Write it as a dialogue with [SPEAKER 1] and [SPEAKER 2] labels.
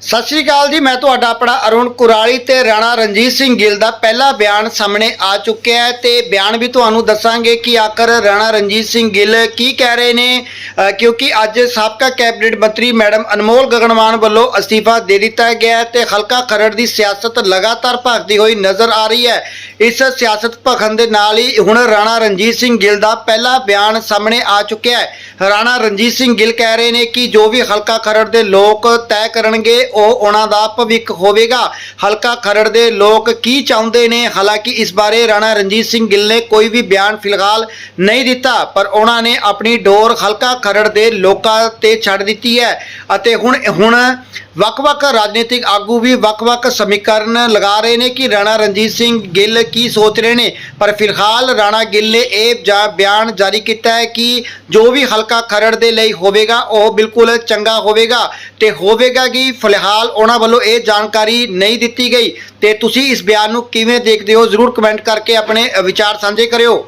[SPEAKER 1] ਸਤਿ ਸ਼੍ਰੀ ਅਕਾਲ ਜੀ, ਮੈਂ ਤੁਹਾਡਾ ਆਪਣਾ ਅਰੁਣ ਕੁਰਾਲੀ ਤੇ ਰਾਣਾ ਰਣਜੀਤ ਸਿੰਘ ਗਿੱਲ ਦਾ ਪਹਿਲਾ ਬਿਆਨ ਸਾਹਮਣੇ ਆ ਚੁੱਕਿਆ ਹੈ ਤੇ ਬਿਆਨ ਵੀ ਤੁਹਾਨੂੰ ਦੱਸਾਂਗੇ ਕਿ ਆਖਰ ਰਾਣਾ ਰਣਜੀਤ ਸਿੰਘ ਗਿੱਲ ਕੀ ਕਹਿ ਰਹੇ ਨੇ ਕਿਉਂਕਿ ਅੱਜ ਸਾਬਕਾ ਕੈਬਨਿਟ ਮੰਤਰੀ ਮੈਡਮ ਅਨਮੋਲ ਗਗਨਮਾਨ ਵੱਲੋਂ ਅਸਤੀਫਾ ਦੇ ਦਿੱਤਾ ਗਿਆ ਹੈ ਤੇ ਹਲਕਾ ਖਰੜ ਦੀ ਸਿਆਸਤ ਲਗਾਤਾਰ ਭਖਦੀ ਹੋਈ ਨਜ਼ਰ ਆ ਰਹੀ ਹੈ। ਇਸ ਸਿਆਸਤ ਭਖਣ ਦੇ ਨਾਲ ਹੀ ਹੁਣ ਰਾਣਾ ਰਣਜੀਤ ਸਿੰਘ ਗਿੱਲ ਦਾ ਪਹਿਲਾ ਬਿਆਨ ਸਾਹਮਣੇ ਆ ਚੁੱਕਿਆ ਹੈ। ਰਾਣਾ ਰਣਜੀਤ ਸਿੰਘ ਗਿੱਲ ਕਹਿ ਰਹੇ ਨੇ ਕਿ ਜੋ ਵੀ ਹਲਕਾ ਖਰੜ ਦੇ ਲੋਕ ਤੈਅ ਕਰਨਗੇ ਉਹ ਉਹਨਾਂ ਦਾ ਭਵਿੱਖ ਹੋਵੇਗਾ। ਹਲਕਾ ਖਰੜ ਦੇ ਲੋਕ ਕੀ ਚਾਹੁੰਦੇ ਨੇ? ਹਾਲਾਂਕਿ ਇਸ ਬਾਰੇ ਰਾਣਾ ਰਣਜੀਤ ਸਿੰਘ ਗਿੱਲ ਨੇ ਕੋਈ ਵੀ ਬਿਆਨ ਫਿਲਹਾਲ ਨਹੀਂ ਦਿੱਤਾ, ਪਰ ਉਹਨਾਂ ਨੇ ਆਪਣੀ ਡੋਰ ਹਲਕਾ ਖਰੜ ਦੇ ਲੋਕਾਂ ਤੇ ਛੱਡ ਦਿੱਤੀ ਹੈ ਅਤੇ ਹੁਣ ਹੁਣ ਵੱਖ-ਵੱਖ ਰਾਜਨੀਤਿਕ ਆਗੂ ਵੀ ਵੱਖ-ਵੱਖ ਸਮੀਕਰਨ ਲਗਾ ਰਹੇ ਨੇ ਕਿ ਰਾਣਾ ਰਣਜੀਤ ਸਿੰਘ ਗਿੱਲ ਕੀ ਸੋਚ ਰਹੇ ਨੇ। ਪਰ ਫਿਲਹਾਲ ਰਾਣਾ ਗਿੱਲ ਨੇ ਇਹ ਜਾ- ਬਿਆਨ ਜਾਰੀ ਕੀਤਾ ਹੈ ਕਿ ਜੋ ਵੀ ਹਲਕਾ ਖਰੜ ਦੇ ਲਈ ਹੋਵੇਗਾ, ਉਹ ਬਿਲਕੁਲ ਚੰਗਾ ਹੋਵੇਗਾ ਤੇ ਹੋਵੇਗਾ ਕਿ ਫਿਲਹਾਲ ਉਹਨਾਂ ਵੱਲੋਂ ਇਹ ਜਾਣਕਾਰੀ ਨਹੀਂ ਦਿੱਤੀ ਗਈ। ਤੇ ਤੁਸੀਂ ਇਸ ਬਿਆਨ ਨੂੰ ਕਿਵੇਂ ਦੇਖਦੇ ਹੋ? ਜ਼ਰੂਰ ਕਮੈਂਟ ਕਰਕੇ ਆਪਣੇ ਵਿਚਾਰ ਸਾਂਝੇ ਕਰਿਓ।